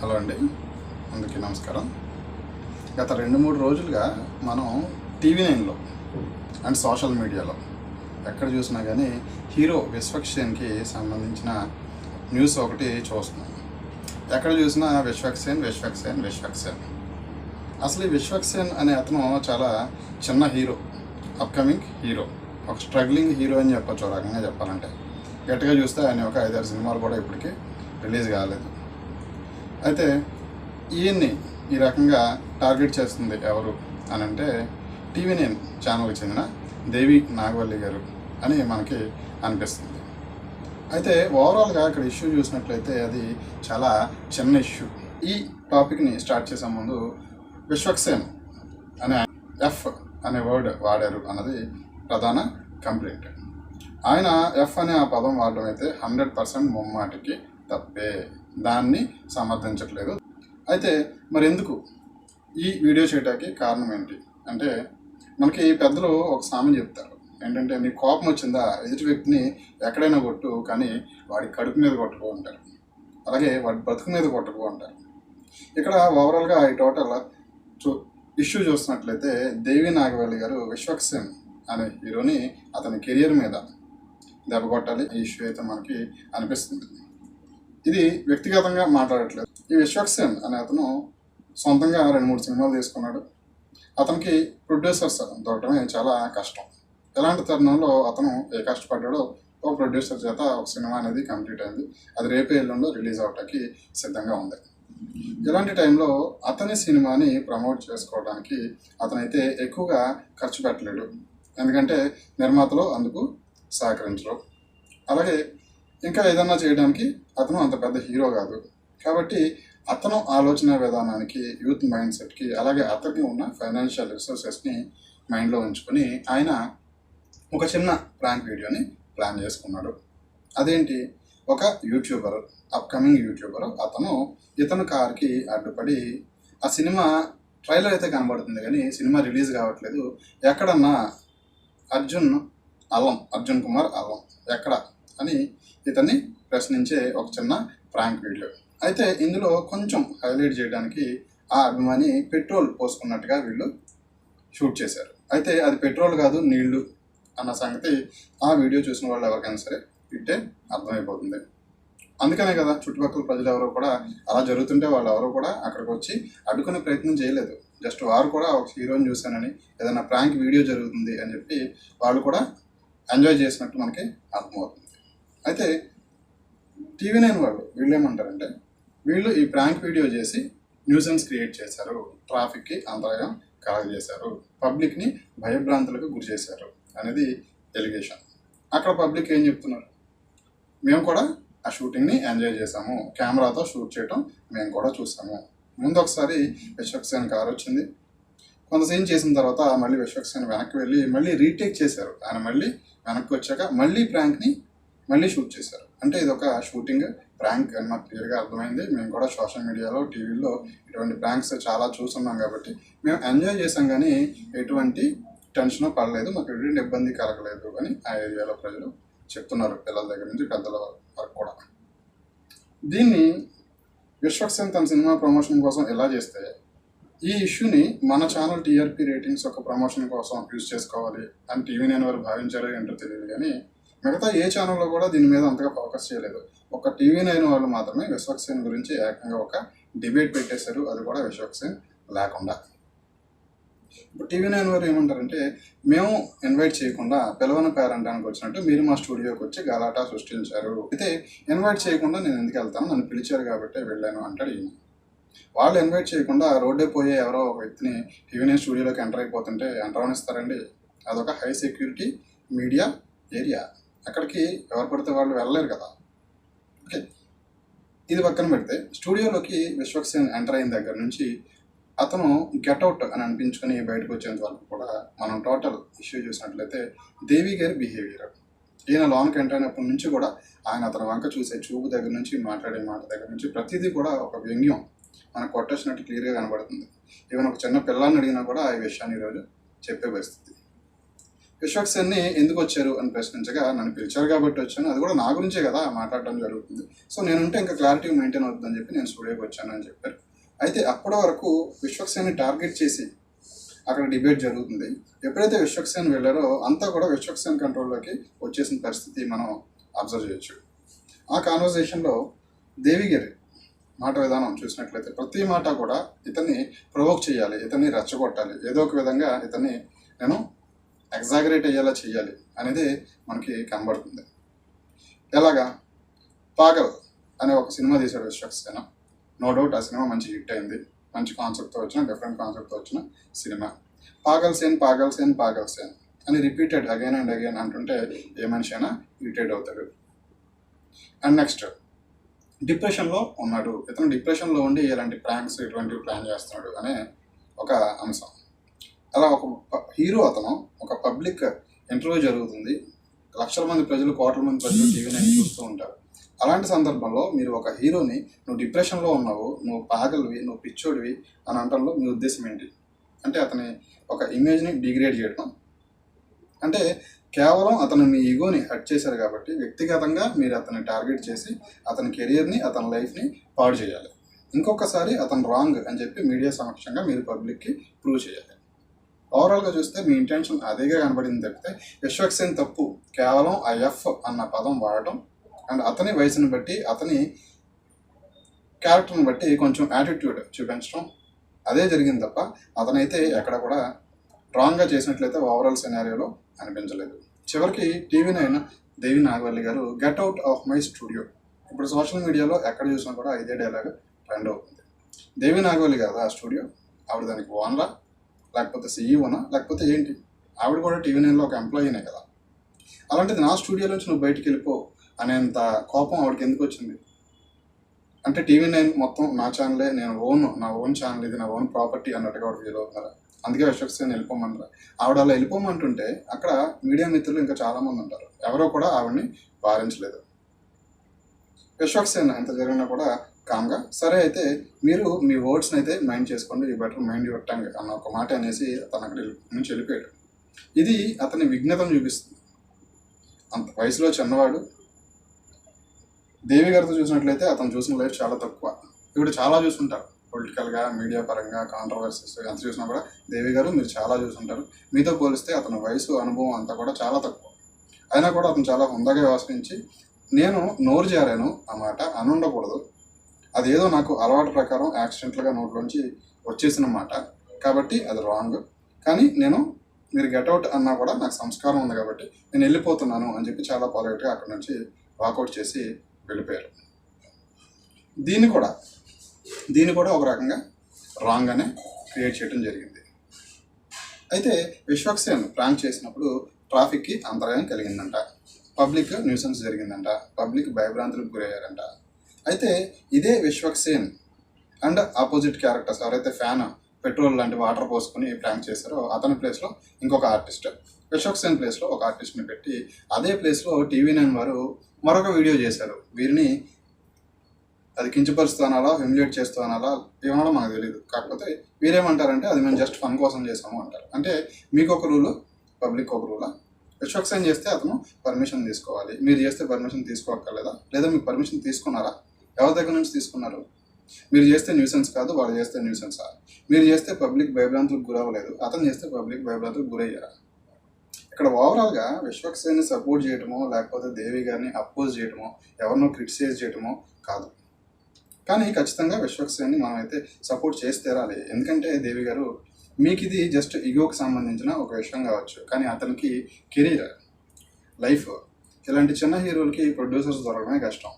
Hello అండి. అందరికీ నమస్కారం. గత రెండు మూడు రోజులుగా మనం టీవీ నైన్లో అండ్ సోషల్ మీడియాలో ఎక్కడ చూసినా కానీ హీరో విశ్వక్సేన్కి సంబంధించిన న్యూస్ ఒకటి చూస్తున్నాం. ఎక్కడ చూసినా విశ్వక్సేన్ విశ్వక్సేన్ విశ్వక్సేన్. అసలు ఈ విశ్వక్సేన్ అనే అతను చాలా చిన్న హీరో అప్కమింగ్ హీరో ఒక స్ట్రగ్లింగ్ హీరో అని చెప్పొచ్చు రకంగా చెప్పాలంటే. గట్టిగా చూస్తే ఆయన ఒక ఐదారు సినిమాలు కూడా ఇప్పటికీ రిలీజ్ కాలేదు. అయితే ఈయన్ని ఈ రకంగా టార్గెట్ చేస్తుంది ఎవరు అని అంటే టీవీ నేను ఛానల్కి చెందిన దేవి నాగవల్లి గారు అని మనకి అనిపిస్తుంది. అయితే ఓవరాల్గా ఇక్కడ ఇష్యూ చూసినట్లయితే అది చాలా చిన్న ఇష్యూ. ఈ టాపిక్ని స్టార్ట్ చేసే ముందు విశ్వక్సేన్ అనే ఎఫ్ అనే వర్డ్ వాడారు అన్నది ప్రధాన కంప్లైంట్. ఆయన ఎఫ్ అనే ఆ పదం వాడడం అయితే హండ్రెడ్ పర్సెంట్ ముమ్మాటికి తప్పే. దాన్ని సమర్థించట్లేదు. అయితే మరి ఎందుకు ఈ వీడియో చేయడానికి కారణం ఏంటి? అంటే మనకి పెద్దలు ఒక సామె చెప్తారు. ఏంటంటే నీ కోపం వచ్చిందా? ఎదుటి వ్యక్తిని ఎక్కడైనా కొట్టు కానీ వాడి కడుపు మీద కొట్టుకో ఉంటారు అలాగే వాడి బతుకు మీద కొట్టుకో ఉంటారు ఇక్కడ ఓవరాల్గా ఈ టోటల్ చూ ఇష్యూ చూస్తున్నట్లయితే దేవి నాగవల్లి గారు విశ్వక్సేన్ అనే హీరోని అతని కెరియర్ మీద దెబ్బ కొట్టాలి. ఈ ఇష్యూ అయితే మనకి అనిపిస్తుంది. ఇది వ్యక్తిగతంగా మాట్లాడట్లేదు. ఈ విశ్వక్సేన్ అనే అతను సొంతంగా రెండు మూడు సినిమాలు తీసుకున్నాడు. అతనికి ప్రొడ్యూసర్స్ దొరకడమే చాలా కష్టం. ఎలాంటి తరుణంలో అతను ఏ కష్టపడ్డాడో ఒక ప్రొడ్యూసర్ చేత ఒక సినిమా అనేది కంప్లీట్ అయింది. అది రేపే ఎల్లుండో రిలీజ్ అవటానికి సిద్ధంగా ఉంది. ఇలాంటి టైంలో అతని సినిమాని ప్రమోట్ చేసుకోవడానికి అతనైతే ఎక్కువగా ఖర్చు పెట్టలేడు. ఎందుకంటే నిర్మాతలు అందుకు సహకరించరు. అలాగే ఇంకా ఏదన్నా చేయడానికి అతను అంత పెద్ద హీరో కాదు. కాబట్టి అతను ఆలోచన విధానానికి యూత్ మైండ్ సెట్కి అలాగే అతనికి ఉన్న ఫైనాన్షియల్ రిసోర్సెస్ని మైండ్లో ఉంచుకొని ఆయన ఒక చిన్న ప్రాంక్ వీడియోని ప్లాన్ చేసుకున్నాడు. అదేంటి? ఒక యూట్యూబర్ అప్కమింగ్ యూట్యూబర్ అతను ఇతను కార్కి అడ్డుపడి ఆ సినిమా ట్రైలర్ అయితే కనబడుతుంది కానీ సినిమా రిలీజ్ కావట్లేదు. ఎక్కడన్నా అర్జున్ అల్లం అర్జున్ కుమార్ అల్లం ఎక్కడ అని ఇతన్ని ప్రశ్నించే ఒక చిన్న ప్రాంక్ వీడియో. అయితే ఇందులో కొంచెం హైలైట్ చేయడానికి ఆ అభిమాని పెట్రోల్ పోసుకున్నట్టుగా వీళ్ళు షూట్ చేశారు. అయితే అది పెట్రోల్ కాదు నీళ్ళు అన్న సంగతి ఆ వీడియో చూసిన వాళ్ళు ఎవరికైనా సరే ఇట్టే అర్థమైపోతుంది. అందుకనే కదా చుట్టుపక్కల ప్రజలు ఎవరు కూడా అలా జరుగుతుంటే వాళ్ళు ఎవరు కూడా అక్కడికి వచ్చి అడ్డుకునే ప్రయత్నం చేయలేదు. జస్ట్ వారు కూడా ఒక హీరోని చూశానని ఏదైనా ప్రాంక్ వీడియో జరుగుతుంది అని చెప్పి వాళ్ళు కూడా ఎంజాయ్ చేసినట్టు మనకి అర్థమవుతుంది. అయితే టీవీ నైన్ వాళ్ళు వీళ్ళు ఏమంటారంటే వీళ్ళు ఈ ప్రాంక్ వీడియో చేసి న్యూసెన్స్ క్రియేట్ చేశారు ట్రాఫిక్కి అంతరాయం కలగజేశారు పబ్లిక్ని భయభ్రాంతులకు గురి చేశారు అనేది ఎలిగేషన్. అక్కడ పబ్లిక్ ఏం చెప్తున్నారు? మేము కూడా ఆ షూటింగ్ని ఎంజాయ్ చేసాము కెమెరాతో షూట్ చేయటం మేము కూడా చూసాము ముందు ఒకసారి విశ్వక్సేన్ కారు వచ్చింది. కొంత సీన్ చేసిన తర్వాత మళ్ళీ విశ్వక్సేన్ వెనక్కి వెళ్ళి మళ్ళీ రీటేక్ చేశారు. ఆయన మళ్ళీ వెనక్కి వచ్చాక మళ్ళీ ప్రాంక్ని మళ్ళీ షూట్ చేశారు. అంటే ఇది ఒక షూటింగ్ ప్రాంక్ అని మాకు క్లియర్గా అర్థమైంది. మేము కూడా సోషల్ మీడియాలో టీవీలో ఇటువంటి ప్రాంక్స్ చాలా చూస్తున్నాం కాబట్టి మేము ఎంజాయ్ చేసాం కానీ ఎటువంటి టెన్షన్ పడలేదు. మాకు ఎటువంటి ఇబ్బంది కలగలేదు అని ఆ ఏరియాలో ప్రజలు చెప్తున్నారు. పిల్లల దగ్గర నుంచి పెద్దల వరకు కూడా. దీన్ని విశ్వక్సేన్ తన సినిమా ప్రమోషన్ కోసం ఎలా చేస్తే ఈ ఇష్యూని మన ఛానల్ టీఆర్పీ రేటింగ్స్ ఒక ప్రమోషన్ కోసం యూజ్ చేసుకోవాలి అని టీవీ నేను వారు భావించారో ఏంటో తెలియదు కానీ మిగతా ఏ ఛానల్లో కూడా దీని మీద అంతగా ఫోకస్ చేయలేదు. ఒక టీవీ నైన్ వాళ్ళు మాత్రమే విశ్వక్సేన్ గురించి ఏకంగా ఒక డిబేట్ పెట్టేశారు. అది కూడా విశ్వక్సేన్ లేకుండా. ఇప్పుడు టీవీ నైన్ వారు ఏమంటారంటే మేము ఇన్వైట్ చేయకుండా పిలవని పేరంటానికి వచ్చినట్టు మీరు మా స్టూడియోకి వచ్చి గలాటా సృష్టించారు. అయితే ఇన్వైట్ చేయకుండా నేను ఎందుకు వెళ్తాను? నన్ను పిలిచారు కాబట్టి వెళ్ళాను అంటాడు ఈయన. వాళ్ళు ఇన్వైట్ చేయకుండా రోడ్డే పోయే ఎవరో ఒక వ్యక్తిని టీవీ నైన్ స్టూడియోలోకి ఎంటర్ అయిపోతుంటే ఎంటర్ అవనిస్తారండి. అదొక హై సెక్యూరిటీ మీడియా ఏరియా అక్కడికి ఎవరు పడితే వాళ్ళు వెళ్ళలేరు కదా. ఓకే. ఇది పక్కన పెడితే స్టూడియోలోకి విశ్వక్సేన్ ఎంటర్ అయిన దగ్గర నుంచి అతను గెట్అవుట్ అని అనిపించుకొని బయటకు వచ్చేంత వరకు కూడా మనం టోటల్ ఇష్యూ చూసినట్లయితే దేవి గారి బిహేవియర్. ఈయన లోన్కి ఎంటర్ అయినప్పటి నుంచి కూడా ఆయన అతని వంక చూసే చూపు దగ్గర నుంచి మాట్లాడే మాట దగ్గర నుంచి ప్రతిదీ కూడా ఒక వ్యంగ్యం మనకు కొట్టేసినట్టు క్లియర్గా కనబడుతుంది. ఈవెన్ ఒక చిన్న పిల్లాన్ని అడిగినా కూడా ఈ విషయాన్ని ఈరోజు చెప్పే పరిస్థితి. విశ్వక్ సేన్ని ఎందుకు వచ్చారు అని ప్రశ్నించగా నన్ను పిలిచారు కాబట్టి వచ్చాను. అది కూడా నా గురించే కదా మాట్లాడడం జరుగుతుంది. సో నేనుంటే ఇంకా క్లారిటీ మెయింటైన్ అవుతుందని చెప్పి నేను స్టూడియోకి వచ్చాను అని చెప్పారు. అయితే అప్పటి వరకు విశ్వక్ సేన్ని టార్గెట్ చేసి అక్కడ డిబేట్ జరుగుతుంది. ఎప్పుడైతే విశ్వక్ సేన్ వెళ్ళారో అంతా కూడా విశ్వక్ సేన్ కంట్రోల్లోకి వచ్చేసిన పరిస్థితి మనం అబ్జర్వ్ చేయొచ్చు. ఆ కాన్వర్జేషన్లో దేవి గారి మాట విధానం చూసినట్లయితే ప్రతి మాట కూడా ఇతన్ని ప్రొవోక్ చేయాలి ఇతన్ని రెచ్చగొట్టాలి. ఏదో ఒక విధంగా ఇతన్ని నేను ఎగ్జాగరేట్ అయ్యేలా చేయాలి అనేది మనకి కనబడుతుంది. ఎలాగా? పాగల్ అనే ఒక సినిమా తీశాడు విశ్వక్సేన నో డౌట్ ఆ సినిమా మంచి హిట్ అయింది. మంచి కాన్సెప్ట్తో వచ్చిన డిఫరెంట్ కాన్సెప్ట్తో వచ్చిన సినిమా. పాగల్ సేన్ పాగల్ సేన్ పాగల్ సేన్ అని రిపీటెడ్ అగైన్ అండ్ అగైన్ అంటుంటే ఏ మనిషి అయినా ఇరిటేట్ అవుతాడు. అండ్ నెక్స్ట్ డిప్రెషన్లో ఉన్నాడు. ఇతను డిప్రెషన్లో ఉండి ఇలాంటి ప్రాంక్స్ ఇటువంటివి ప్లాన్ చేస్తున్నాడు అనే ఒక అంశం. అలా ఒక హీరో అతను ఒక పబ్లిక్ ఇంటర్వ్యూ జరుగుతుంది. లక్షల మంది ప్రజలు కోట్ల మంది ప్రజలు టీవీ నైన్ చూస్తూ ఉంటారు. అలాంటి సందర్భంలో మీరు ఒక హీరోని నువ్వు డిప్రెషన్లో ఉన్నావు నువ్వు పాగలివి నువ్వు పిచ్చోడివి అని అనడంలో మీ ఉద్దేశం ఏంటి? అంటే అతని ఒక ఇమేజ్ని డిగ్రేడ్ చేయడం అంటే కేవలం అతను మీ ఈగోని హట్ చేశారు కాబట్టి వ్యక్తిగతంగా మీరు అతన్ని టార్గెట్ చేసి అతని కెరియర్ని అతని లైఫ్ని పాడు చేయాలి. ఇంకొకసారి అతను రాంగ్ అని చెప్పి మీడియా సమక్షంగా మీరు పబ్లిక్కి ప్రూవ్ చేయాలి. ఓవరాల్గా చూస్తే మీ ఇంటెన్షన్ అదేగా కనబడింది తప్పితే విశ్వక్సేన్ తప్పు. కేవలం ఆ ఎఫ్ అన్న పదం వాడటం అండ్ అతని వయసుని బట్టి అతని క్యారెక్టర్ని బట్టి కొంచెం యాటిట్యూడ్ చూపించడం అదే జరిగింది తప్ప అతనైతే ఎక్కడ కూడా రాంగ్గా చేసినట్లయితే ఓవరాల్ సినారియోలో అనిపించలేదు. చివరికి TV nine Devi Nagavalli garu get out of my studio ఇప్పుడు సోషల్ మీడియాలో ఎక్కడ చూసినా కూడా ఇదే డైలాగ్ ట్రెండ్ అవుతుంది. దేవి నాగవల్లి కదా ఆ స్టూడియో ఆవిడ దానికి ఓనరా. లేకపోతే సీఈఓనా లేకపోతే ఏంటి? ఆవిడ కూడా టీవీ నైన్లో ఒక ఎంప్లాయీనే కదా. అలాంటిది నా స్టూడియో నుంచి నువ్వు బయటికి వెళ్ళిపో అనేంత కోపం ఆవిడకి ఎందుకు వచ్చింది? అంటే టీవీ నైన్ మొత్తం నా ఛానలే నేను ఓన్ నా ఓన్ ఛానల్ ఇది నా ఓన్ ప్రాపర్టీ అన్నట్టుగా ఆవిడ ఫీల్ అవుతున్నారా? అందుకే నేను వెళ్ళిపోమన్నారా ఆవిడ అలా వెళ్ళిపోమంటుంటే అక్కడ మీడియా మిత్రులు ఇంకా చాలామంది ఉంటారు. ఎవరో కూడా ఆవిడని వారించలేదు విశ్వక్సేన్ ఎంత జరిగినా కూడా కామ్గా. సరే అయితే మీరు మీ వర్డ్స్ని అయితే మైండ్ చేసుకోండి. You better mind your tongue అన్న ఒక మాట అనేసి అతను అక్కడ నుంచి వెళ్ళిపోయాడు. ఇది అతని విఘ్నతను చూపిస్తుంది. అంత వయసులో చిన్నవాడు. దేవి గారితో చూసినట్లయితే అతను చూసిన లైఫ్ చాలా తక్కువ. ఇప్పుడు చాలా చూసుంటారు. పొలిటికల్గా మీడియా పరంగా కాంట్రవర్సీస్ ఎంత చూసినా కూడా దేవి గారు మీరు చాలా చూసుంటారు. మీతో పోలిస్తే అతని వయసు అనుభవం అంతా కూడా చాలా తక్కువ. అయినా కూడా అతను చాలా హుందాగా వ్యవహరించి నేను నోరు జారాను ఆ మాట అని ఉండకూడదు అదేదో నాకు అలవాటు ప్రకారం యాక్సిడెంట్లుగా నోట్లోంచి వచ్చేసినమాట కాబట్టి అది రాంగ్. కానీ నేను మీరు గెట్అవుట్ అన్నా కూడా నాకు సంస్కారం ఉంది కాబట్టి నేను వెళ్ళిపోతున్నాను అని చెప్పి చాలా పాలైట్గా అక్కడ నుంచి వాకౌట్ చేసి వెళ్ళిపోయారు. దీన్ని కూడా దీన్ని కూడా ఒక రకంగా రాంగ్ అనే క్రియేట్ చేయడం జరిగింది. అయితే విశ్వక్సేన్ ప్రాంక్ చేసినప్పుడు ట్రాఫిక్కి అంతరాయం కలిగిందంట. పబ్లిక్ న్యూసెన్స్ జరిగిందంట. పబ్లిక్ భయభ్రాంతులకు గురయ్యారంట. అయితే ఇదే విశ్వక్సేన్ అండ్ ఆపోజిట్ క్యారెక్టర్స్ ఎవరైతే ఫ్యాన్ పెట్రోల్ లాంటి వాటర్ పోసుకొని ప్రాంక్ చేశారో అతని ప్లేస్లో ఇంకొక ఆర్టిస్ట్ విశ్వక్సేన్ ప్లేస్లో ఒక ఆర్టిస్ట్ని పెట్టి అదే ప్లేస్లో టీవీ నైన్ వారు మరొక వీడియో చేశారు. వీరిని అది కించపరుస్తూ అనాలా హ్యూమిలేట్ చేస్తూ అనాలా ఏమన్నా మనకు తెలియదు కాకపోతే వీరేమంటారంటే అది మేము జస్ట్ ఫన్ కోసం చేసాము అంటారు. అంటే మీకు ఒక రూలు పబ్లిక్ ఒక రూలా విశ్వక్సేన్ చేస్తే అతను పర్మిషన్ తీసుకోవాలి. మీరు చేస్తే పర్మిషన్ తీసుకోక్కర్లేదా? లేదా మీకు పర్మిషన్ తీసుకున్నారా? ఎవరి దగ్గర నుంచి తీసుకున్నారు? మీరు చేస్తే న్యూసెన్స్ కాదు వాళ్ళు చేస్తే న్యూసెన్సా? మీరు చేస్తే పబ్లిక్ భయభ్రాంతులకు గురవ్వలేదు అతను చేస్తే పబ్లిక్ భయభ్రాంతులకు గురయ్యారా? ఇక్కడ ఓవరాల్గా విశ్వక్సేన్ని సపోర్ట్ చేయటమో లేకపోతే దేవి గారిని అపోజ్ చేయటమో ఎవరినో క్రిటిసైజ్ చేయటమో కాదు. కానీ ఖచ్చితంగా విశ్వక్సేన్ని మనం అయితే సపోర్ట్ చేసి తీరాలి. ఎందుకంటే దేవి గారు మీకు ఇది జస్ట్ ఇగోకి సంబంధించిన ఒక విషయం కావచ్చు కానీ అతనికి కెరీర్ లైఫ్ ఇలాంటి చిన్న హీరోలకి ప్రొడ్యూసర్స్ దొరకడమే కష్టం.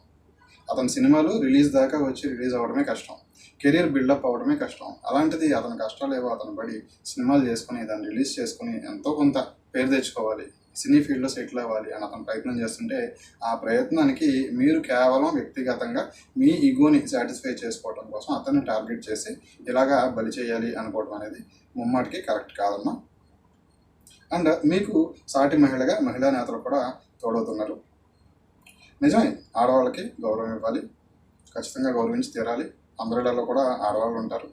అతని సినిమాలు రిలీజ్ దాకా వచ్చి రిలీజ్ అవ్వడమే కష్టం. కెరీర్ బిల్డప్ అవ్వడమే కష్టం. అలాంటిది అతని కష్టాలు ఏవో అతను పడి సినిమాలు చేసుకుని దాన్ని రిలీజ్ చేసుకుని ఎంతో కొంత పేరు తెచ్చుకోవాలి. సినీ ఫీల్డ్లో సెటిల్ అవ్వాలి అని అతను ప్రయత్నం చేస్తుంటే ఆ ప్రయత్నానికి మీరు కేవలం వ్యక్తిగతంగా మీ ఈగోని సాటిస్ఫై చేసుకోవడం కోసం అతన్ని టార్గెట్ చేసి ఇలాగా బలి చేయాలి అనుకోవడం అనేది ముమ్మాటికి కరెక్ట్ కాదమ్మా. అండ్ మీకు సాటి మహిళగా మహిళా నేతలు కూడా తోడవుతున్నారు. నిజమే ఆడవాళ్ళకి గౌరవం ఇవ్వాలి. ఖచ్చితంగా గౌరవించి తీరాలి. అందరిలో కూడా ఆడవాళ్ళు ఉంటారు.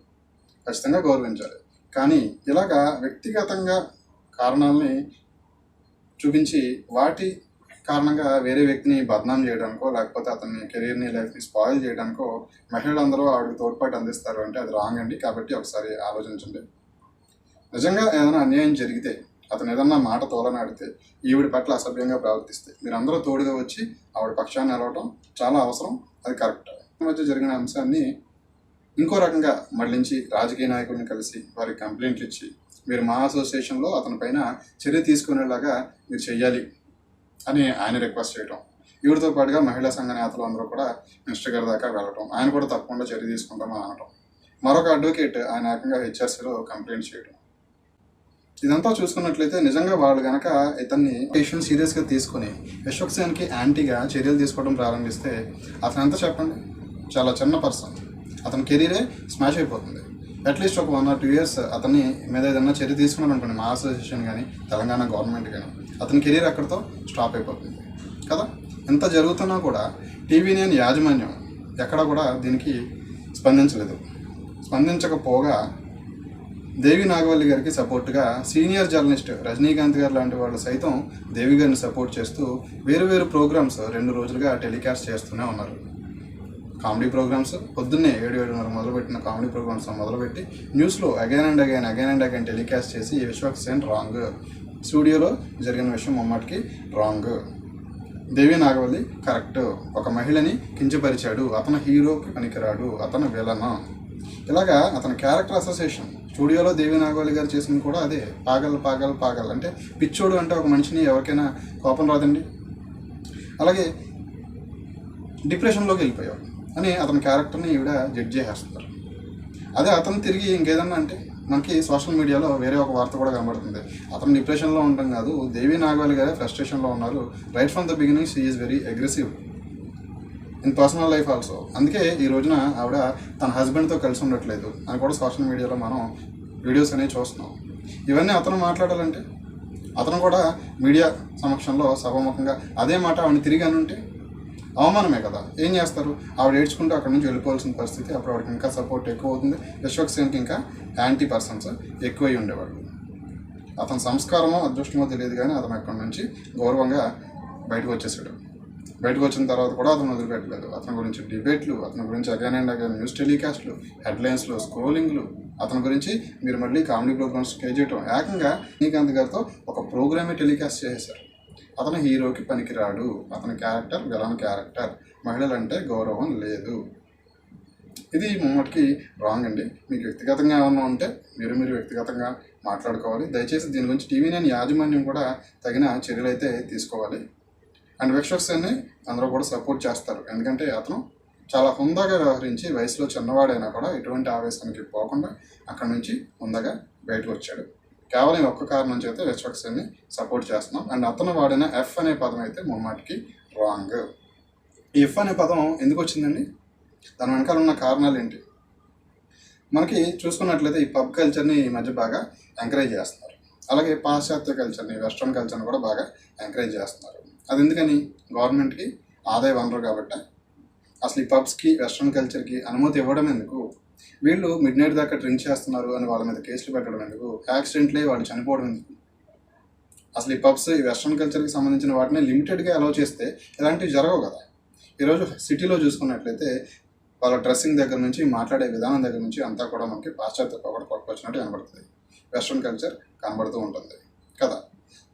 ఖచ్చితంగా గౌరవించాలి. కానీ ఇలాగా వ్యక్తిగతంగా కారణాలని చూపించి వాటి కారణంగా వేరే వ్యక్తిని బదనాం చేయడానికో లేకపోతే అతని కెరీర్ని లైఫ్ని స్పాయిల్ చేయడానికో మహిళలందరూ ఆవిడకి తోడ్పాటు అందిస్తారు అంటే అది రాంగ్ అండి. కాబట్టి ఒకసారి ఆలోచించండి. నిజంగా ఏదైనా అన్యాయం జరిగితే అతను ఏదన్నా మాట తోలనాడితే ఈవిడ పట్ల అసభ్యంగా ప్రవర్తిస్తే మీరందరూ తోడుగా వచ్చి ఆవిడ పక్షాన్ని నిలవటం చాలా అవసరం అది కరెక్ట్. మధ్య జరిగిన అంశాన్ని ఇంకో రకంగా మళ్ళించి రాజకీయ నాయకుడిని కలిసి వారికి కంప్లైంట్లు ఇచ్చి మీరు మా అసోసియేషన్లో అతని పైన చర్య తీసుకునేలాగా మీరు చెయ్యాలి అని ఆయన రిక్వెస్ట్ చేయటం. ఈవిడతో పాటుగా మహిళా సంఘ నేతలు అందరూ కూడా మినిస్టర్ గారి దాకా వెళ్ళటం. ఆయన కూడా తప్పకుండా చర్య తీసుకుంటామని అనటం. మరొక అడ్వకేట్ ఆయన ఏకంగా హెచ్ఆర్సీలో కంప్లైంట్ చేయడం ఇదంతా చూసుకున్నట్లయితే నిజంగా వాళ్ళు గనక ఇతన్ని పేషెంట్ సీరియస్గా తీసుకుని యశ్వక్ యాంటీగా చర్యలు తీసుకోవడం ప్రారంభిస్తే అతను ఎంత చెప్పండి? చాలా చిన్న పర్సన్. అతని కెరీరే స్మాష్ అయిపోతుంది. అట్లీస్ట్ ఒక వన్ ఆర్ టూ ఇయర్స్ అతన్ని మీద ఏదైనా చర్య తీసుకున్నాడు అనుకోండి మా అసోసియేషన్ కానీ తెలంగాణ గవర్నమెంట్ కానీ అతని కెరీర్ అక్కడితో స్టాప్ అయిపోతుంది. కదా? ఎంత జరుగుతున్నా కూడా టీవీ నేను యాజమాన్యం ఎక్కడ కూడా దీనికి స్పందించలేదు. స్పందించకపోగా దేవి నాగవల్లి గారికి సపోర్ట్గా సీనియర్ జర్నలిస్ట్ రజనీకాంత్ గారు లాంటి వాళ్ళు సైతం దేవి గారిని సపోర్ట్ చేస్తూ వేరువేరు ప్రోగ్రామ్స్ రెండు రోజులుగా టెలికాస్ట్ చేస్తూనే ఉన్నారు. కామెడీ ప్రోగ్రామ్స్ పొద్దున్నే ఏడు ఏడున్నర మొదలుపెట్టిన కామెడీ ప్రోగ్రామ్స్ మొదలుపెట్టి న్యూస్లో again and again again and again telecast చేసి ఈ విశ్వక్ సేన్ రాంగ్. స్టూడియోలో జరిగిన విషయం అమ్మటికి రాంగ్. దేవి నాగవల్లి కరెక్ట్. ఒక మహిళని కించపరిచాడు. అతను హీరోకి పనికిరాడు. అతను విలన్? ఇలాగా అతని క్యారెక్టర్ అసోసియేషన్ స్టూడియోలో దేవి నాగవల్లి గారు చేసింది కూడా అదే. పాగల్ పాగల్ పాగల్. అంటే పిచ్చోడు అంటే ఒక మనిషిని ఎవరికైనా కోపం రాదండి. అలాగే డిప్రెషన్లోకి వెళ్ళిపోయావు అని అతని క్యారెక్టర్ని ఈవిడ జడ్జ్ చేసేస్తారు అదే అతను తిరిగి ఇంకేదన్నా అంటే మనకి సోషల్ మీడియాలో వేరే ఒక వార్త కూడా కనబడుతుంది. అతను డిప్రెషన్లో ఉండడం కాదు దేవి నాగవాలి గారే ఫ్రస్ట్రేషన్లో ఉన్నారు. Right from the beginning she is very aggressive in personal life also అందుకే ఈ రోజున ఆవిడ తన హస్బెండ్తో కలిసి ఉండట్లేదు. అని కూడా సోషల్ మీడియాలో మనం వీడియోస్ అనేవి చూస్తున్నాం. ఇవన్నీ అతను మాట్లాడాలంటే అతను కూడా మీడియా సమక్షంలో సభాముఖంగా అదే మాట ఆవిడని తిరిగి అనుంటే అవమానమే కదా. ఏం చేస్తారు? ఆవిడ ఏడ్చుకుంటూ అక్కడ నుంచి వెళ్ళిపోవాల్సిన పరిస్థితి అప్పుడు ఆవిడకి ఇంకా సపోర్ట్ ఎక్కువ అవుతుంది. యశ్వక్ ఇంకా యాంటీ పర్సన్స్ ఎక్కువై ఉండేవాళ్ళు. అతని సంస్కారమో అదృష్టమో తెలియదు కానీ అతను అక్కడి నుంచి గౌరవంగా బయటకు వచ్చేసాడు. బయటకు వచ్చిన తర్వాత కూడా అతను వదిలిపెట్టలేదు. అతని గురించి డిబేట్లు అతని గురించి అగైన్ అండ్ అగైన్ న్యూస్ టెలికాస్ట్లు హెడ్లైన్స్లో స్క్రోలింగ్లు అతని గురించి మీరు మళ్ళీ కామెడీ ప్రోగ్రామ్స్ ట్రై చేయటం. ఏకంగా శ్రీకాంత్ గారితో ఒక ప్రోగ్రామే టెలికాస్ట్ చేశారు అతను హీరోకి పనికిరాడు. అతని క్యారెక్టర్ విలన్ క్యారెక్టర్ మహిళలంటే గౌరవం లేదు. ఇది మొమ్మటికి రాంగ్ అండి. మీకు వ్యక్తిగతంగా ఏమన్నా ఉంటే మీరు మీరు వ్యక్తిగతంగా మాట్లాడుకోవాలి. దయచేసి దీని గురించి టీవీ నేను యాజమాన్యం కూడా తగిన చర్యలు అయితే తీసుకోవాలి. అండ్ విక్షర్స్ని అందరూ కూడా సపోర్ట్ చేస్తారు. ఎందుకంటే అతను చాలా హుందాగా వ్యవహరించి వయసులో చిన్నవాడైనా కూడా ఎటువంటి ఆవేశానికి పోకుండా అక్కడి నుంచి హుందాగా బయటకు వచ్చాడు. కేవలం ఒక్క కారణం చేత విశ్వక్సేన్ని సపోర్ట్ చేస్తున్నాం. అండ్ అతను వాడిన ఎఫ్ అనే పదం అయితే ముమ్మాటికి రాంగ్ ఈ ఎఫ్ అనే పదం ఎందుకు వచ్చిందండి? దాని వెనకాల ఉన్న కారణాలు ఏంటి? మనకి చూసుకున్నట్లయితే ఈ పబ్ కల్చర్ని ఈ మధ్య బాగా ఎంకరేజ్ చేస్తున్నారు. అలాగే పాశ్చాత్య కల్చర్ని వెస్ట్రన్ కల్చర్ని కూడా బాగా ఎంకరేజ్ చేస్తున్నారు. అది ఎందుకని గవర్నమెంట్కి ఆదాయ వనరు కాబట్టి అసలు ఈ పబ్స్కి వెస్ట్రన్ కల్చర్కి అనుమతి ఇవ్వడం ఎందుకు? వీళ్ళు మిడ్ నైట్ దాకా డ్రింక్ చేస్తున్నారు అని వాళ్ళ మీద కేసులు పెట్టడం ఎందుకు? యాక్సిడెంట్లే వాళ్ళు చనిపోవడం ఎందుకు? అసలు ఈ పబ్స్ ఈ వెస్ట్రన్ కల్చర్కి సంబంధించిన వాటిని లిమిటెడ్గా అలౌ చేస్తే ఇలాంటివి జరగవు కదా? ఈరోజు సిటీలో చూసుకున్నట్లయితే వాళ్ళ డ్రెస్సింగ్ దగ్గర నుంచి మాట్లాడే విధానం దగ్గర నుంచి అంతా కూడా మనకి పాశ్చాత్య పొగడ పట్టుకొచ్చినట్టు కనబడుతుంది. వెస్ట్రన్ కల్చర్ కనబడుతూ ఉంటుంది కదా?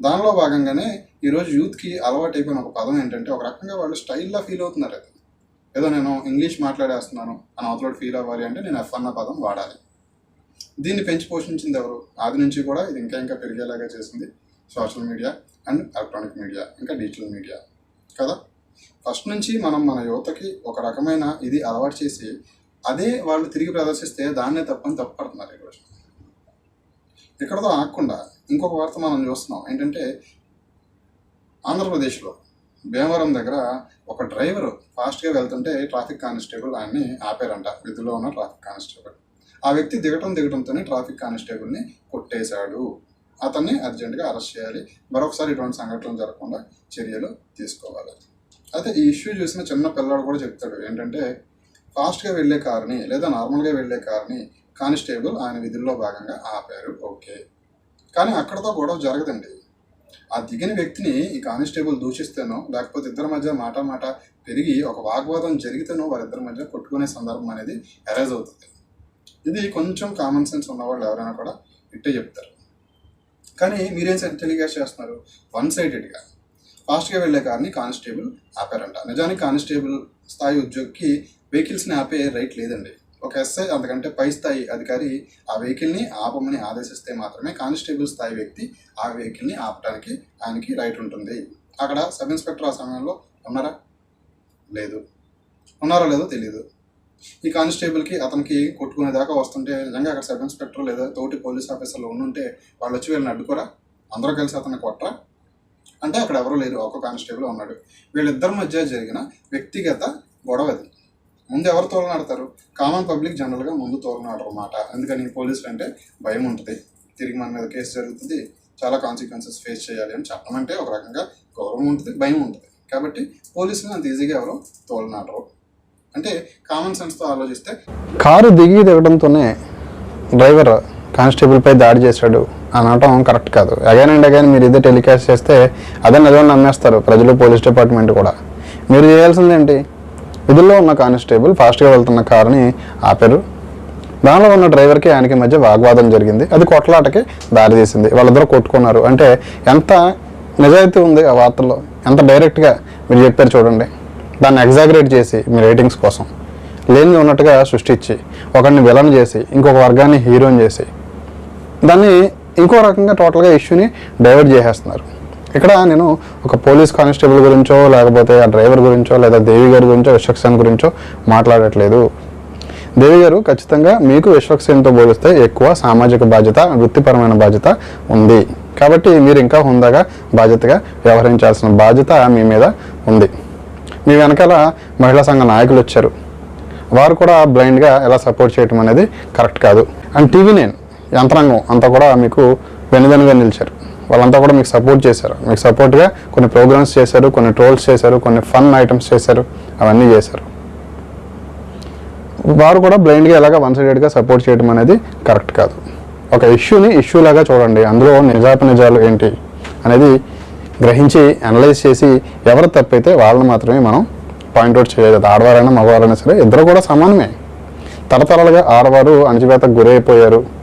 దానిలో భాగంగానే ఈరోజు యూత్కి అలవాటు అయిపోయిన ఒక పదం ఏంటంటే ఒక రకంగా వాళ్ళు స్టైల్లా ఫీల్ అవుతున్నారు అది. ఏదో నేను ఇంగ్లీష్ మాట్లాడేస్తున్నాను అని అవతల ఫీల్ అవ్వాలి అంటే నేను ఎఫ్ అన్న పదం వాడాలి. దీన్ని పెంచి పోషించింది ఎవరు? ఆది నుంచి కూడా ఇది ఇంకా ఇంకా పెరిగేలాగా చేసింది social media and electronic media ఇంకా డిజిటల్ మీడియా కదా? ఫస్ట్ నుంచి మనం మన యువతకి ఒక రకమైన ఇది అలవాటు చేసి అదే వాళ్ళు తిరిగి ప్రదర్శిస్తే దాన్నే తప్పని తప్పపడుతున్నారు ఈరోజు ఇక్కడతో ఆగకుండా ఇంకొక వార్త మనం చూస్తున్నాం. ఏంటంటే ఆంధ్రప్రదేశ్లో. భీమవరం దగ్గర ఒక డ్రైవరు ఫాస్ట్గా వెళ్తుంటే ట్రాఫిక్ కానిస్టేబుల్ ఆయన్ని ఆపారంట. విధుల్లో ఉన్న ట్రాఫిక్ కానిస్టేబుల్. ఆ వ్యక్తి దిగటం దిగటంతోనే ట్రాఫిక్ కానిస్టేబుల్ని కొట్టేశాడు. అతన్ని అర్జెంటుగా అరెస్ట్ చేయాలి. మరొకసారి ఇటువంటి సంఘటనలు జరగకుండా చర్యలు తీసుకోవాలి. అయితే ఈ ఇష్యూ చూసిన చిన్న పిల్లాడు కూడా చెప్తాడు. ఏంటంటే ఫాస్ట్గా వెళ్ళే కారుని లేదా నార్మల్గా వెళ్ళే కారుని కానిస్టేబుల్ ఆయన విధుల్లో భాగంగా ఆపారు. ఓకే. కానీ అక్కడతో గొడవ జరగదండి. ఆ దిగిన వ్యక్తిని ఈ కానిస్టేబుల్ దూషిస్తేనో లేకపోతే ఇద్దరి మధ్య మాట మాట పెరిగి ఒక వాగ్వాదం జరిగితేనో వారిద్దరి మధ్య కొట్టుకునే సందర్భం అనేది అరైజ్ అవుతుంది. ఇది కొంచెం కామన్ సెన్స్ ఉన్నవాళ్ళు ఎవరైనా కూడా ఇట్టే చెప్తారు. కానీ మీరేం టెలికాస్ట్ చేస్తున్నారు? వన్ సైడెడ్గా ఫాస్ట్గా వెళ్ళే కార్ని కానిస్టేబుల్ ఆపారంట. నిజానికి కానిస్టేబుల్ స్థాయి ఉద్యోగికి వెహికల్స్ని ఆపే రైట్ లేదండి. ఒక ఎస్ఐ అంతకంటే పై స్థాయి అధికారి ఆ వెహికల్ని ఆపమని ఆదేశిస్తే మాత్రమే కానిస్టేబుల్ స్థాయి వ్యక్తి ఆ వెహికల్ని ఆపడానికి ఆయనకి రైట్ ఉంటుంది. అక్కడ సబ్ ఇన్స్పెక్టర్ ఆ సమయంలో ఉన్నారా? లేదు. ఉన్నారో లేదో తెలియదు ఈ కానిస్టేబుల్కి అతనికి కొట్టుకునే దాకా వస్తుంటే నిజంగా అక్కడ సబ్ ఇన్స్పెక్టర్ లేదా తోటి పోలీస్ ఆఫీసర్లు ఉండుంటే వాళ్ళు వచ్చి వీళ్ళని అడ్డుకోరా? అందరూ కలిసి అతన్ని కొట్టరా? అంటే అక్కడ ఎవరూ లేరు. ఒక కానిస్టేబుల్ ఉన్నాడు. వీళ్ళిద్దరి మధ్య జరిగిన వ్యక్తిగత గొడవ అది. ముందు ఎవరు తోలనాడతారు కామన్ పబ్లిక్ జనరల్గా ముందు తోలనాడరు అన్నమాట అందుకని పోలీసులు అంటే భయం ఉంటుంది. తిరిగి మన మీద కేసు జరుగుతుంది. చాలా కాన్సిక్వెన్సెస్ ఫేస్ చేయాలి అని చట్టం అంటే ఒక రకంగా గౌరవం ఉంటుంది భయం ఉంటుంది. కాబట్టి పోలీసులు అంత ఈజీగా ఎవరు తోలనాడరు. అంటే కామన్ సెన్స్తో ఆలోచిస్తే కారు దిగి దిగడంతోనే డ్రైవర్ కానిస్టేబుల్పై దాడి చేశాడు అనటం కరెక్ట్ కాదు. అగైన్ అండ్ అగైన్ మీరు ఇదే టెలికాస్ట్ చేస్తే అదే నిజం నమ్మేస్తారు ప్రజలు పోలీస్ డిపార్ట్మెంట్ కూడా. మీరు చేయాల్సింది ఏంటి విధుల్లో ఉన్న కానిస్టేబుల్ ఫాస్ట్గా వెళ్తున్న కారుని ఆపారు. దానిలో ఉన్న డ్రైవర్కి ఆయనకి మధ్య వాగ్వాదం జరిగింది. అది కొట్లాటకి దారి తీసింది. వాళ్ళిద్దరూ కొట్టుకున్నారు. అంటే ఎంత నిజాయితీ ఉంది ఆ వార్తల్లో? ఎంత డైరెక్ట్గా మీరు చెప్పారు చూడండి. దాన్ని ఎగ్జాగరేట్ చేసి మీ రేటింగ్స్ కోసం. లేనిది ఉన్నట్టుగా సృష్టించి ఒకరిని విలన్ చేసి ఇంకొక వర్గాన్ని హీరోని చేసి దాన్ని ఇంకో రకంగా టోటల్గా ఇష్యూని డైవర్ట్ చేసేస్తున్నారు. ఇక్కడ నేను ఒక పోలీస్ కానిస్టేబుల్ గురించో లేకపోతే ఆ డ్రైవర్ గురించో లేదా దేవి గారి గురించో విశ్వక్సేన్ గురించో మాట్లాడట్లేదు. దేవి గారు ఖచ్చితంగా మీకు విశ్వక్సేన్తో పోలిస్తే ఎక్కువ సామాజిక బాధ్యత వృత్తిపరమైన బాధ్యత ఉంది. కాబట్టి మీరు ఇంకా హుందాగా బాధ్యతగా వ్యవహరించాల్సిన బాధ్యత మీ మీద ఉంది. మీ వెనకాల మహిళా సంఘ నాయకులు వచ్చారు. వారు కూడా బ్లైండ్గా ఎలా సపోర్ట్ చేయటం అనేది కరెక్ట్ కాదు. అండ్ టీవీ నేను యంత్రాంగం అంతా కూడా మీకు వెనుదనుగా నిలిచారు. వాళ్ళంతా కూడా మీకు సపోర్ట్ చేశారు. మీకు సపోర్ట్గా కొన్ని ప్రోగ్రామ్స్ చేశారు కొన్ని ట్రోల్స్ చేశారు కొన్ని ఫన్ ఐటమ్స్ చేశారు అవన్నీ చేశారు. వారు కూడా బ్లైండ్గా ఎలాగ వన్ సైడెడ్గా సపోర్ట్ చేయడం అనేది కరెక్ట్ కాదు. ఒక ఇష్యూని ఇష్యూ లాగా చూడండి. అందులో నిజాప నిజాలు ఏంటి అనేది గ్రహించి అనలైజ్ చేసి ఎవరు తప్పైతే వాళ్ళని మాత్రమే మనం పాయింట్అవుట్ చేయలేదు. ఆడవారైనా మగవారైనా సరే ఇద్దరు కూడా సమానమే. తరతరాలుగా ఆడవారు అణచివేతకు గురైపోయారు.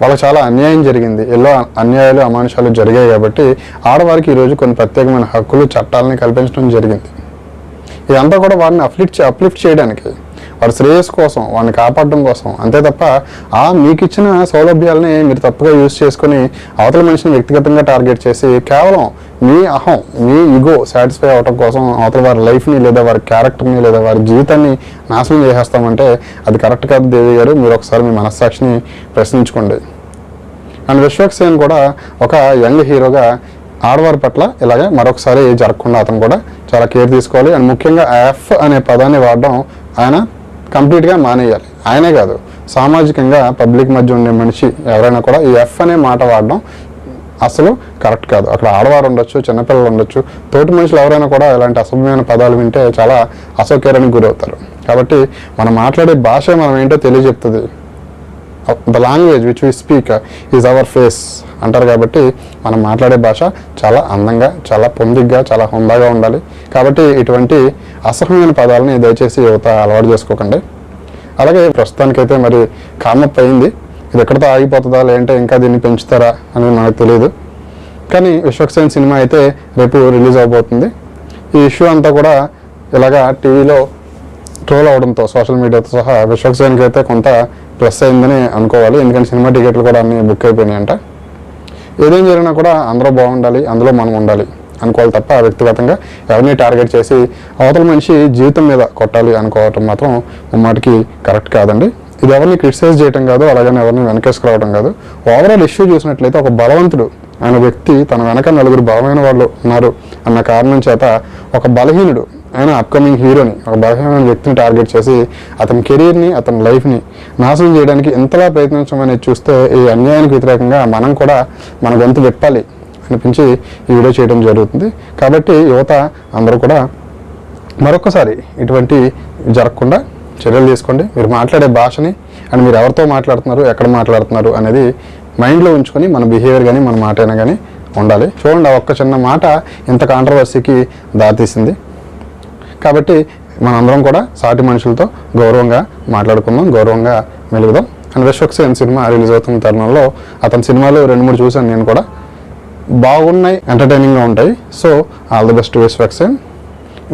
వాళ్ళకి చాలా అన్యాయం జరిగింది. ఎన్నో అన్యాయాలు అమానుషాలు జరిగాయి కాబట్టి ఆడవారికి ఈరోజు కొన్ని ప్రత్యేకమైన హక్కులు చట్టాలని కల్పించడం జరిగింది. ఇదంతా కూడా వారిని అప్లిఫ్ట్ అప్లిఫ్ట్ చేయడానికి వారి శ్రేయస్సు కోసం వారిని కాపాడడం కోసం. అంతే తప్ప ఆ మీకు ఇచ్చిన సౌలభ్యాలని మీరు తప్పుగా యూజ్ చేసుకొని అవతల మనిషిని వ్యక్తిగతంగా టార్గెట్ చేసి కేవలం మీ అహం మీ ఇగో సాటిస్ఫై అవటం కోసం అవతల వారి లైఫ్ని లేదా వారి క్యారెక్టర్ని లేదా వారి జీవితాన్ని నాశనం చేసేస్తామంటే అది కరెక్ట్ కాదు దేవి గారు. మీరు ఒకసారి మీ మనస్సాక్షిని ప్రశ్నించుకోండి. అండ్ విశ్వక్ సేన్ కూడా ఒక యంగ్ హీరోగా ఆడవారి పట్ల ఇలాగే మరొకసారి జరగకుండా అతను కూడా చాలా కేర్ తీసుకోవాలి. అండ్ ముఖ్యంగా ఎఫ్ అనే పదాన్ని వాడడం ఆయన కంప్లీట్గా మానేయాలి. ఆయనే కాదు సామాజికంగా పబ్లిక్ మధ్య ఉండే మనిషి ఎవరైనా కూడా ఈ ఎఫ్ అనే మాట వాడడం అసలు కరెక్ట్ కాదు. అక్కడ ఆడవారు ఉండొచ్చు చిన్నపిల్లలు ఉండొచ్చు. తోటి మనుషులు ఎవరైనా కూడా ఇలాంటి అసభ్యమైన పదాలు వింటే చాలా అసౌకర్యానికి గురవుతారు. కాబట్టి మనం మాట్లాడే భాష మనం ఏంటో తెలియజెప్తుంది. The language which we speak is our face అంటారు కాబట్టి మనం మాట్లాడే భాష చాలా అందంగా చాలా పొందిగ్గా చాలా హుందాగా ఉండాలి. కాబట్టి ఇటువంటి అసహ్యమైన పదాలని దయచేసి యువత అలవాటు చేసుకోకండి. అలాగే ప్రస్తుతానికైతే మరి కామప్ అయింది. ఇది ఎక్కడితో ఆగిపోతుందా లేదంటే ఇంకా దీన్ని పెంచుతారా అనేది మనకు తెలియదు కానీ విశ్వక్సేన్ సినిమా అయితే రేపు రిలీజ్ అవబోతుంది. ఈ ఇష్యూ అంతా కూడా ఇలాగా టీవీలో ట్రోల్ అవడంతో సోషల్ మీడియాతో సహా విశ్వక్సేన్కి అయితే కొంత ప్లస్ అయిందని అనుకోవాలి. ఎందుకంటే సినిమా టికెట్లు కూడా అన్నీ బుక్ అయిపోయినాయంట. ఏదేం జరిగినా కూడా అందరూ బాగుండాలి అందులో మనం ఉండాలి అనుకోవాలి తప్ప వ్యక్తిగతంగా ఎవరిని టార్గెట్ చేసి అవతల మనిషి జీవితం మీద కొట్టాలి అనుకోవటం మాత్రం ముమ్మాటికి కరెక్ట్ కాదండి. ఇది ఎవరిని క్రిటిసైజ్ చేయటం కాదు అలాగని ఎవరిని వెనకేసుకురావడం కాదు. ఓవరాల్ ఇష్యూ చూసినట్లయితే ఒక బలవంతుడు ఆయన వ్యక్తి తన వెనక నలుగురు బలమైన వాళ్ళు ఉన్నారు అన్న కారణం చేత ఒక బలహీనుడు ఆయన అప్కమింగ్ హీరోని ఒక బలహీనమైన వ్యక్తిని టార్గెట్ చేసి అతని కెరీర్ని అతని లైఫ్ని నాశనం చేయడానికి ఎంతలా ప్రయత్నించమని చూస్తే ఈ అన్యాయానికి వ్యతిరేకంగా మనం కూడా మన గొంతు విప్పాలి అనిపించి ఈ వీడియో చేయడం జరుగుతుంది. కాబట్టి యువత అందరూ కూడా మరొకసారి ఇటువంటి జరగకుండా చర్యలు తీసుకోండి. మీరు మాట్లాడే భాషని అండ్ మీరు ఎవరితో మాట్లాడుతున్నారు ఎక్కడ మాట్లాడుతున్నారు అనేది మైండ్లో ఉంచుకొని మన బిహేవియర్ కానీ మన మాట అయినా కానీ ఉండాలి. చూడండి ఆ ఒక్క చిన్న మాట ఇంత కాంట్రవర్సీకి దారితీసింది. కాబట్టి మనందరం కూడా సాటి మనుషులతో గౌరవంగా మాట్లాడుకుందాం గౌరవంగా మెలుగుదాం. అండ్ విశ్వక్సేన్ సినిమా రిలీజ్ అవుతున్న తరుణంలో అతని సినిమాలు రెండు మూడు చూశాను నేను కూడా. బాగున్నాయి ఎంటర్టైనింగ్గా ఉంటాయి. So all the best Vishwaksen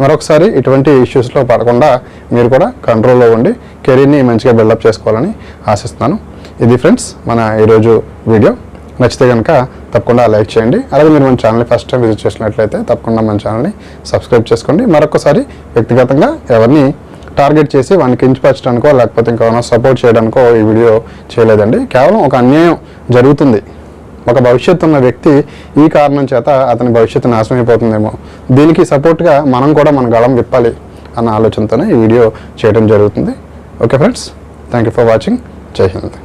మరొకసారి ఇటువంటి ఇష్యూస్లో పడకుండా మీరు కూడా కంట్రోల్లో ఉండి కెరీర్ని మంచిగా బిల్డప్ చేసుకోవాలని ఆశిస్తున్నాను. ఇది ఫ్రెండ్స్ మన ఈరోజు వీడియో. నచ్చితే కనుక తప్పకుండా లైక్ చేయండి. అలాగే మీరు మన ఛానల్ని ఫస్ట్ టైం విజిట్ చేసినట్లయితే తప్పకుండా మన ఛానల్ని సబ్స్క్రైబ్ చేసుకోండి. మరొకసారి వ్యక్తిగతంగా ఎవరిని టార్గెట్ చేసి వాడిని కించపరచడానికో లేకపోతే ఇంకేమైనా సపోర్ట్ చేయడానికో ఈ వీడియో చేయలేదండి. కేవలం ఒక అన్యాయం జరుగుతుంది. ఒక భవిష్యత్తు ఉన్న వ్యక్తి ఈ కారణం చేత అతని భవిష్యత్తు నాశనం అయిపోతుందేమో. దీనికి సపోర్ట్గా మనం కూడా మన గళం విప్పాలి అన్న ఆలోచనతోనే ఈ వీడియో చేయడం జరుగుతుంది. Okay friends thank you for watching Jai Hind